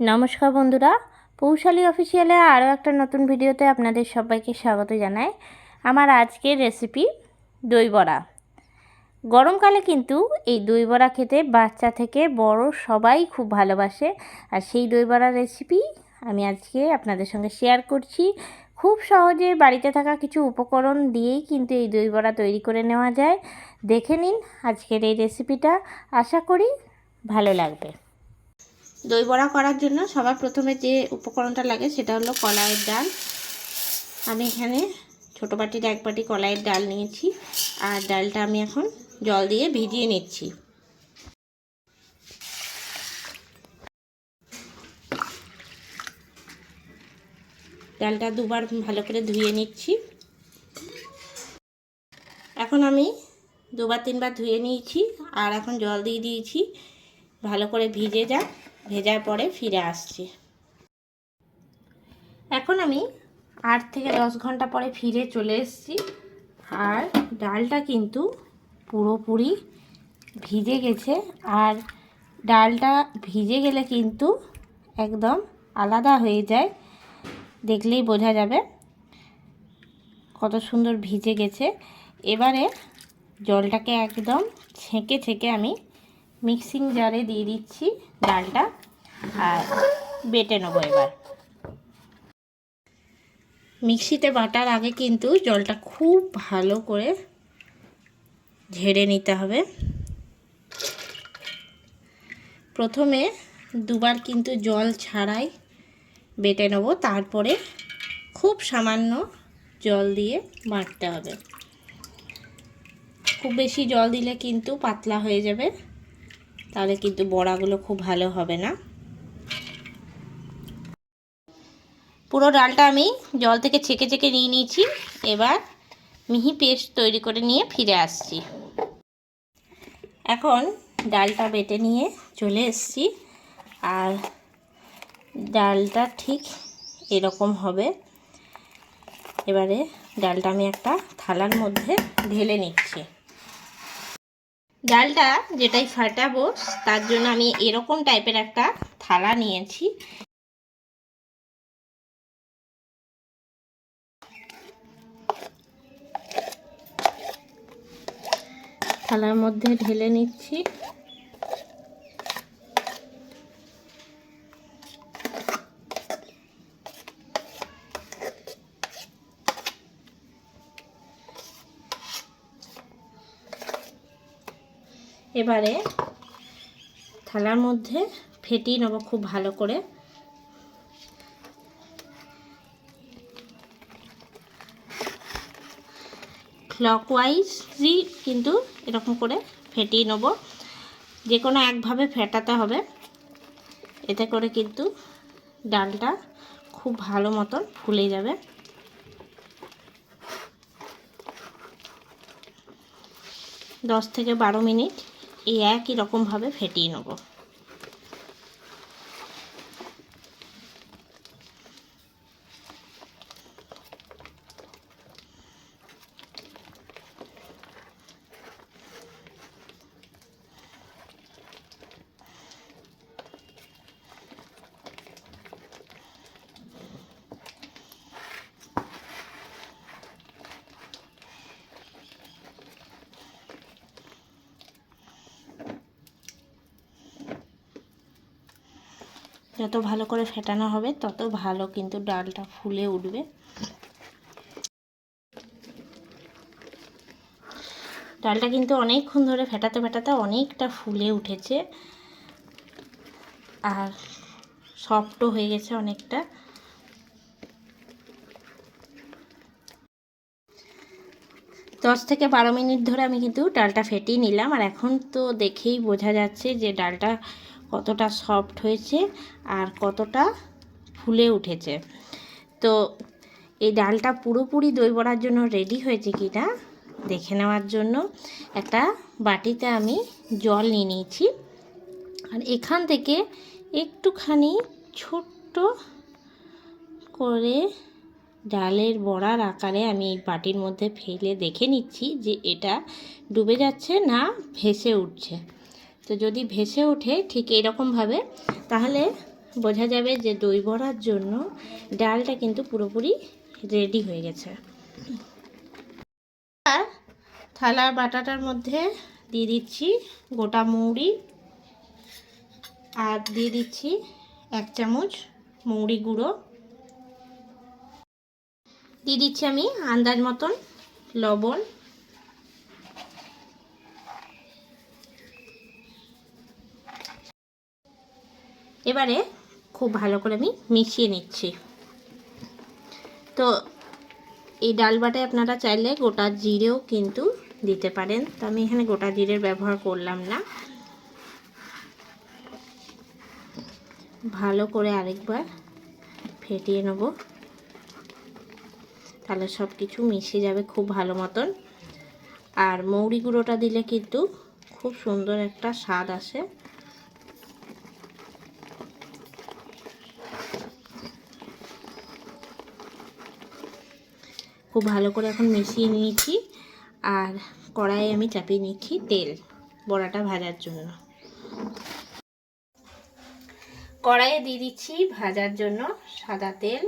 নমস্কার বন্ধুরা, পৌশালী অফিসিয়ালে আরও একটা নতুন ভিডিওতে আপনাদের সবাইকে স্বাগত জানাই। আমার আজকের রেসিপি দই বড়া। গরমকালে কিন্তু এই দই বড়া খেতে বাচ্চা থেকে বড় সবাই খুব ভালোবাসে। আর সেই দই বড়ার রেসিপি আমি আজকে আপনাদের সঙ্গে শেয়ার করছি। খুব সহজে বাড়িতে থাকা কিছু উপকরণ দিয়েই কিন্তু এই দই বড়া তৈরি করে নেওয়া যায়। দেখে নিন আজকের এই রেসিপিটা। আশা করি ভালো লাগবে। দই বড়া করার জন্য সবার প্রথমে যে উপকরণটা লাগে সেটা হলো কলাইয়ের ডাল। আমি এখানে ছোটো বাটির এক বাটি কলাইয়ের ডাল নিয়েছি আর ডালটা আমি এখন জল দিয়ে ভিজিয়ে নিচ্ছি। ডালটা দুবার ভালো করে ধুয়ে নিচ্ছি। এখন আমি দুবার তিনবার ধুয়ে নিয়েছি আর এখন জল দিয়ে দিয়েছি। ভালো করে ভিজে যাক। ভেজার পরে ফিরে আসছি। এখন আমি আট থেকে দশ ঘণ্টা পরে ফিরে চলে এসেছি। আর ডালটা কিন্তু পুরোপুরি ভিজে গেছে। আর ডালটা ভিজে গেলে কিন্তু একদম আলাদা হয়ে যায়। দেখলেই বোঝা যাবে কত সুন্দর ভিজে গেছে। এবারে জলটাকে একদম ছেঁকে ছেঁকে আমি মিক্সিং জারে দিয়ে দিচ্ছি ডালটা আর বেটে নেব এবার। মিক্সিতে বাটার আগে কিন্তু জলটা খুব ভালো করে ঝেড়ে নিতে হবে। প্রথমে দুবার কিন্তু জল ছাড়াই বেটে নেব, তারপরে খুব সামান্য জল দিয়ে বাটতে হবে। খুব বেশি জল দিলে কিন্তু পাতলা হয়ে যাবে। তাহলে কিন্তু বড়াগুলো খুব ভালো হবে না। পুরো ডালটা আমি জল থেকে ছেঁকে ছেঁকে নিয়ে নিয়েছি। এবার মিহি পেস্ট তৈরি করে নিয়ে ফিরে আসছি। এখন ডালটা বেটে নিয়ে চলে এসছি। আর ডালটা ঠিক এরকম হবে। এবারে ডালটা আমি একটা থালার মধ্যে ঢেলে নিচ্ছি। ডালটা যেটাই ফাটাবো, তার জন্য আমি এরকম টাইপের একটা থালা নিয়েছি। থালার মধ্যে ঢেলে নিচ্ছি। এবারে থালার মধ্যে ফেটিয়ে নেব খুব ভালো করে। ক্লকওয়াইজই কিন্তু এরকম করে ফেটিয়ে নেব। যে কোনো একভাবে ফেটাতে হবে। এতে করে কিন্তু ডালটা খুব ভালো মতন ফুলে যাবে। দশ থেকে বারো মিনিট এই একই রকমভাবে ফেটিয়ে নেব। যত ভালো করে ফেটানো হবে, তত ভালো কিন্তু ডালটা ফুলে উঠবে। ডালটা কিন্তু অনেকক্ষণ ধরে ফেটাতে ফেটাতে অনেকটা ফুলে উঠেছে। আর সফটও হয়ে গেছে অনেকটা। দশ থেকে বারো মিনিট ধরে আমি কিন্তু ডালটা ফেটিয়ে নিলাম। আর এখন তো দেখেই বোঝা যাচ্ছে যে ডালটা কতটা সফট হয়েছে আর কতটা ফুলে উঠেছে। তো এই ডালটা পুরোপুরি দই বড়ার জন্য রেডি হয়েছে কি না দেখে নেওয়ার জন্য একটা বাটিতে আমি জল নিয়ে নিয়েছি। আর এখান থেকে একটুখানি ছোট্ট করে ডালের বড়ার আকারে আমি এই বাটির মধ্যে ফেলে দেখে নিচ্ছি যে এটা ডুবে যাচ্ছে না ভেসে উঠছে। তো যদি ভেসে ওঠে ঠিক এরকমভাবে, তাহলে বোঝা যাবে যে দই বড়ার জন্য ডালটা কিন্তু পুরোপুরি রেডি হয়ে গেছে। আর থালার বাটাটার মধ্যে দিয়ে দিচ্ছি গোটা মৌরি আর দিয়ে দিচ্ছি এক চামচ মৌরি গুঁড়ো। দিয়ে দিচ্ছি আমি আন্দাজ মতন লবণ। এবারে খুব ভালো করে আমি মিশিয়ে নিচ্ছি। তো এই ডাল বাটায় আপনারা চাইলে গোটা জিরেও কিন্তু দিতে পারেন। তো আমি এখানে গোটা জিরের ব্যবহার করলাম না। ভালো করে আরেকবার ফেটিয়ে নেব। তাহলে সব কিছু মিশে যাবে খুব ভালো মতন। আর মৌরি গুঁড়োটা দিলে কিন্তু খুব সুন্দর একটা স্বাদ আসে। খুব ভালো করে এখন মিশিয়ে নিয়েছি। আর কড়াইয়ে আমি চাপিয়ে নিচ্ছি তেল বড়াটা ভাজার জন্য। কড়াইয়ে দিয়ে দিচ্ছি ভাজার জন্য সাদা তেল।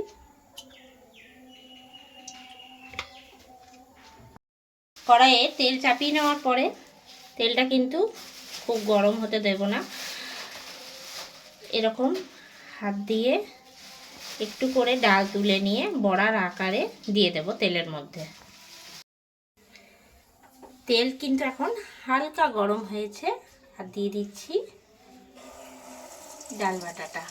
কড়াইয়ে তেল চাপিয়ে নেওয়ার পরে তেলটা কিন্তু খুব গরম হতে দেব না। এরকম হাত দিয়ে একটু করে ডাল তুলে নিয়ে বড়ার আকারে দিয়ে দেব তেলের মধ্যে। তেল কিন্তু এখন হালকা গরম হয়েছে, আর দিয়ে দিচ্ছি ডাল বাটাটা।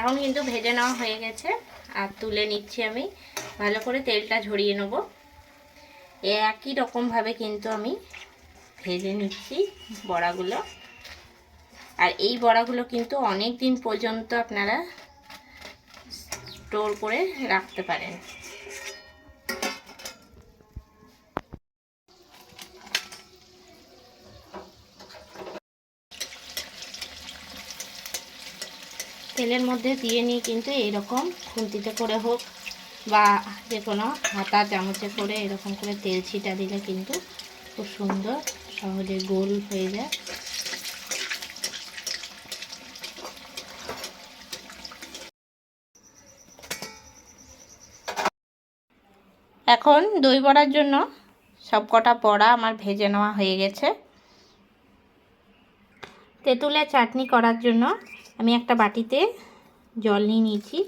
এখন কিন্তু ভেজে নেওয়া হয়ে গেছে, আর তুলে নিচ্ছি আমি। ভালো করে তেলটা ঝরিয়ে নেব। একই রকমভাবে কিন্তু আমি ভেজে নিচ্ছি বড়াগুলো। আর এই বড়াগুলো কিন্তু অনেক দিন পর্যন্ত আপনারা স্টোর করে রাখতে পারেন। তেলের মধ্যে দিয়ে নিই কিন্তু এরকম খুন্তিতে করে হোক বা যে কোনো হাতা চামচে করে এরকম করে তেল ছিটা দিলে কিন্তু খুব সুন্দর, সহজে গোল হয়ে যায়। এখন দই বড়ার জন্য সব কটা বড়া আমার ভেজে নেওয়া হয়ে গেছে। তেঁতুলের চাটনি করার জন্য আমি একটা বাটিতে জল নিয়ে নিয়েছি।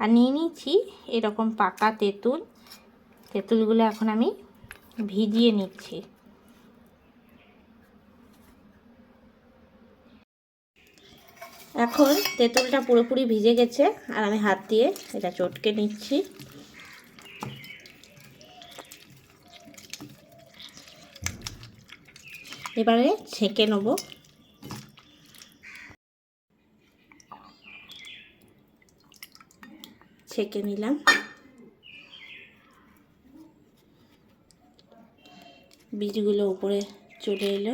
আর নিয়ে নিয়েছি এরকম পাকা তেঁতুল। তেঁতুলগুলো এখন আমি ভিজিয়ে নিচ্ছি। এখন তেঁতুলটা পুরোপুরি ভিজে গেছে। আর আমি হাত দিয়ে এটা চটকে নিচ্ছি। এবারে ছেঁকে নেব। ছেঁকে নিলাম। বীজগুলো উপরে চলে এলো।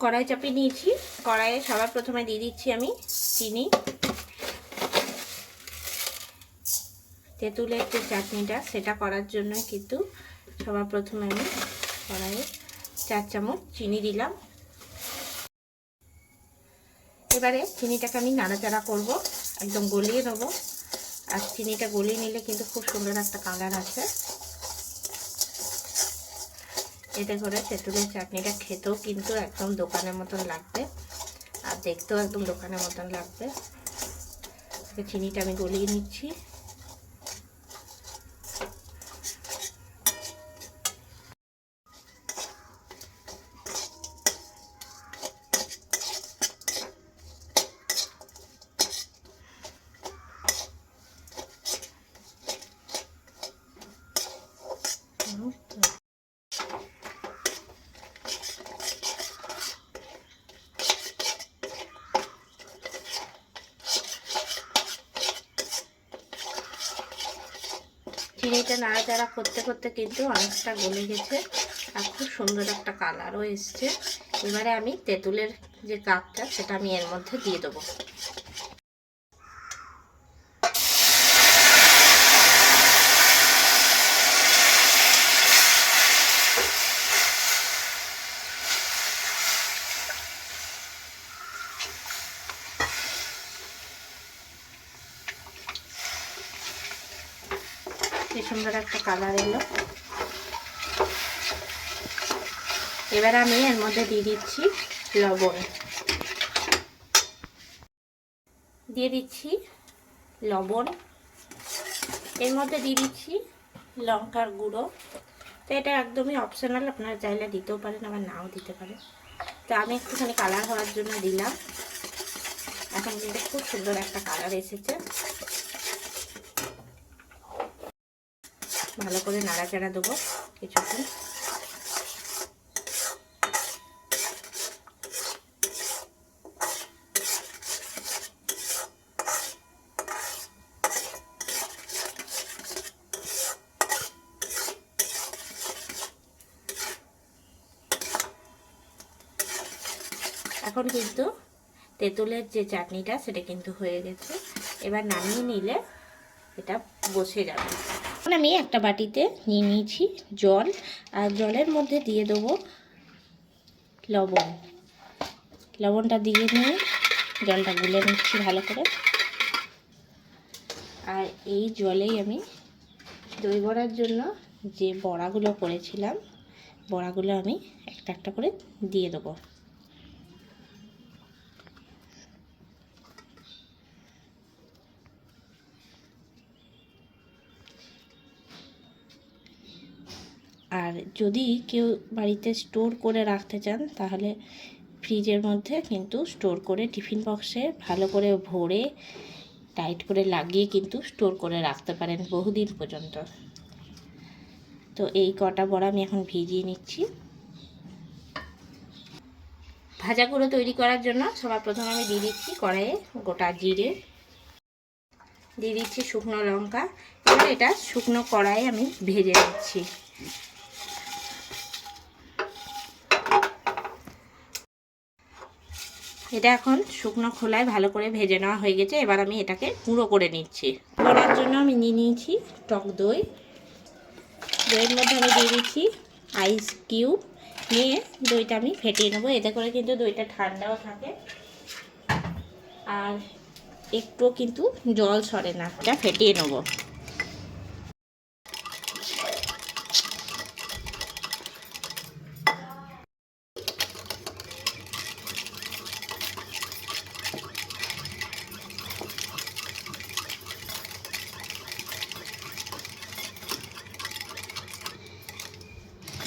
কড়াই চাপিয়ে নিয়েছি। কড়াইয়ে সবার প্রথমে দিয়ে দিচ্ছি আমি চিনি। তেঁতুলের যে চাটনিটা, সেটা করার জন্য কিন্তু সবার প্রথমে আমি কড়াইয়ে চার চামচ চিনি দিলাম। এবারে চিনিটাকে আমি নাড়াচাড়া করব, একদম গলিয়ে দেবো। আর চিনিটা গলিয়ে নিলে কিন্তু খুব সুন্দর একটা কালার আছে এতে করে তেঁতুলের চাটনিটা খেতেও কিন্তু একদম দোকানের মতন লাগবে। আর দেখতেও একদম দোকানের মতন লাগবে। চিনিটা আমি গলিয়ে নিচ্ছি। চিনিটা নাড়াচাড়া করতে করতে কিন্তু অনেকটা গলে গেছে আর খুব সুন্দর একটা কালারও এসছে। এবারে আমি তেঁতুলের যে কাপটা, সেটা আমি এর মধ্যে দিয়ে দেবো। কি সুন্দর একটা কালার এলো। এবার আমি এর মধ্যে দিয়ে দিচ্ছি লবণ। দিয়ে দিচ্ছি লবণ। এর মধ্যে দিয়ে দিচ্ছি লঙ্কার গুঁড়ো। তো এটা একদমই অপশনাল আপনারা চাইলে দিতেও পারেন, আবার নাও দিতে পারেন। তো আমি একটুখানি কালার হওয়ার জন্য দিলাম। এখন কিন্তু খুব সুন্দর একটা কালার এসেছে। ভালো করে নাড়াচাড়া দেবো কিছুক্ষণ। এখন কিন্তু তেঁতুলের যে চাটনিটা, সেটা কিন্তু হয়ে গেছে। এবার নামিয়ে নিলে এটা বসে যাবে। এখন আমি একটা বাটিতে নিয়ে নিয়েছি জল, আর জলের মধ্যে দিয়ে দেবো লবণ। লবণটা দিয়ে নিয়ে জলটা গুলে নিচ্ছি ভালো করে। আর এই জলেই আমি দই বড়ার জন্য যে বড়াগুলো করেছিলাম, বড়াগুলো আমি একটা একটা করে দিয়ে দেবো। যদি কেউ বাড়িতে স্টোর করে রাখতে চান, তাহলে ফ্রিজের মধ্যে কিন্তু স্টোর করে টিফিন বক্সে ভালো করে ভরে, টাইট করে লাগিয়ে কিন্তু স্টোর করে রাখতে পারেন বহুদিন পর্যন্ত। তো এই কটা বড়া আমি এখন ভিজিয়ে নিচ্ছি। ভাজাগুলো তৈরি করার জন্য সবার প্রথমে আমি দিয়ে দিচ্ছি কড়াইয়ে গোটা জিরে। দিয়ে দিচ্ছি শুকনো লঙ্কা। এবার এটা শুকনো কড়াইয়ে আমি ভেজে নিচ্ছি। এটা এখন শুকনো খোলায় ভালো করে ভেজে নেওয়া হয়ে গেছে। এবার আমি এটাকে গুঁড়ো করে নিচ্ছি। করার জন্য আমি নিয়ে নিয়েছি টক দই। দইয়ের মধ্যে আমি দিয়ে দিচ্ছি আইস কিউব নিয়ে দইটা আমি ফেটিয়ে নেব। এতে করে কিন্তু দইটা ঠান্ডাও থাকে। আর একটুও কিন্তু জল সরে না। এটা ফেটিয়ে নেব।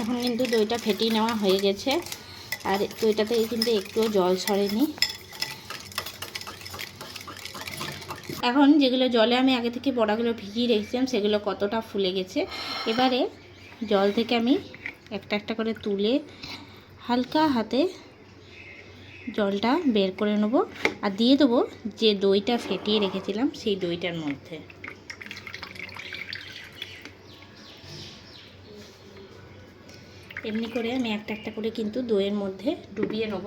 এখন কিন্তু দইটা ফেটিয়ে নেওয়া হয়ে গেছে। আর দইটাতে কিন্তু একটুও জল ছড়েনি। এখন যেগুলো জলে আমি আগে থেকে বড়াগুলো ভিজিয়ে রেখেছিলাম, সেগুলো কতটা ফুলে গেছে, এবারে জল থেকে আমি একটা একটা করে তুলে হালকা হাতে জলটা বের করে নেব। আর দিয়ে দেবো যে দইটা ফেটিয়ে রেখেছিলাম, সেই দইটার মধ্যে। এমনি করে আমি একটা একটা করে কিন্তু দইয়ের মধ্যে ডুবিয়ে নেব।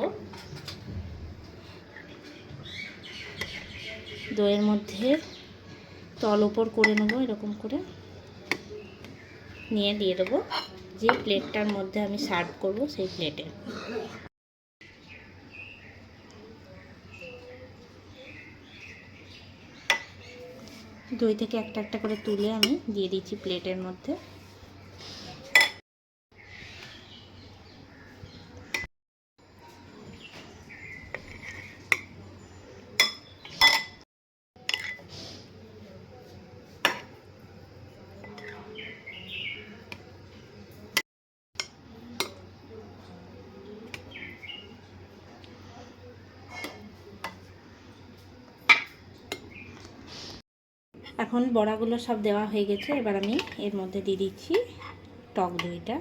দইয়ের মধ্যে তল ওপর করে নেব, এরকম করে নিয়ে দিয়ে দেবো। যে প্লেটটার মধ্যে আমি সার্ভ করব সেই প্লেটে। দই থেকে একটা একটা করে তুলে আমি দিয়ে দিচ্ছি প্লেটের মধ্যে। এখন বড়াগুলো সব দেওয়া হয়ে গেছে, এবার আমি এর মধ্যে দিয়ে দিচ্ছি টক দইটা।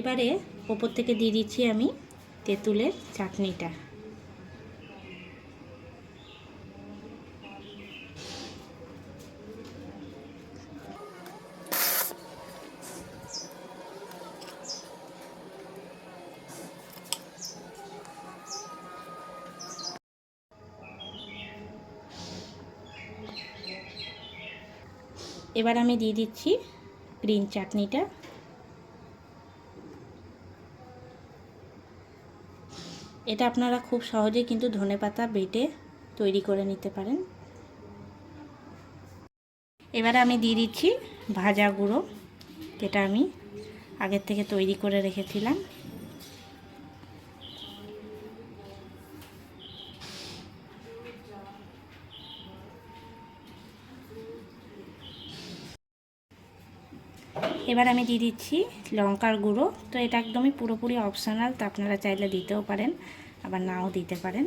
এবারে ওপর থেকে দিয়ে দিচ্ছি আমি তেঁতুলের চাটনিটা। এবার আমি দিয়ে দিচ্ছি গ্রিন চাটনিটা। এটা আপনারা খুব সহজেই কিন্তু ধনেপাতা বেটে তৈরি করে নিতে পারেন। এবারে আমি দিয়ে দিচ্ছি ভাজা গুঁড়ো, যেটা আমি আগের থেকে তৈরি করে রেখেছিলাম। এবার আমি দিয়ে দিচ্ছি লঙ্কার গুঁড়ো। তো এটা একদমই পুরোপুরি অপশনাল তো আপনারা চাইলে দিতেও পারেন, আবার নাও দিতে পারেন।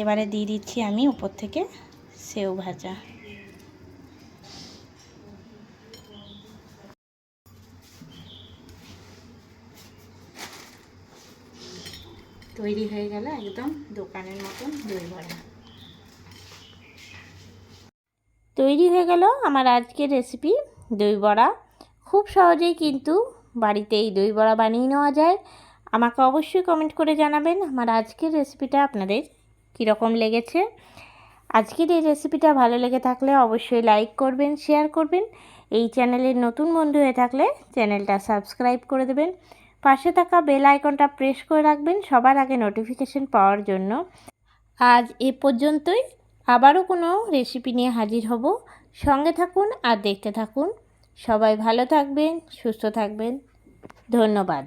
এবারে দিয়ে দিচ্ছি আমি উপর থেকে সেও ভাজা। তৈরি হয়ে গেল একদম দোকানের মতন দই বড়া তৈরি হয়ে গেল আমার আজকের রেসিপি দই বড়া। খুব সহজেই কিন্তু বাড়িতে এই দই বড়া বানিয়ে নেওয়া যায়। আমাকে অবশ্যই কমেন্ট করে জানাবেন আমার আজকের রেসিপিটা আপনাদের কীরকম লেগেছে। আজকের এই রেসিপিটা ভালো লেগে থাকলে অবশ্যই লাইক করবেন শেয়ার করবেন। এই চ্যানেলের নতুন বন্ধু হয়ে থাকলে চ্যানেলটা সাবস্ক্রাইব করে দেবেন। পাশে থাকা বেল আইকনটা প্রেস করে রাখবেন সবার আগে নোটিফিকেশন পাওয়ার জন্য। আজ এ পর্যন্তই। আবারও কোনো রেসিপি নিয়ে হাজির হব। সঙ্গে থাকুন আর দেখতে থাকুন। সবাই ভালো থাকবেন, সুস্থ থাকবেন। ধন্যবাদ।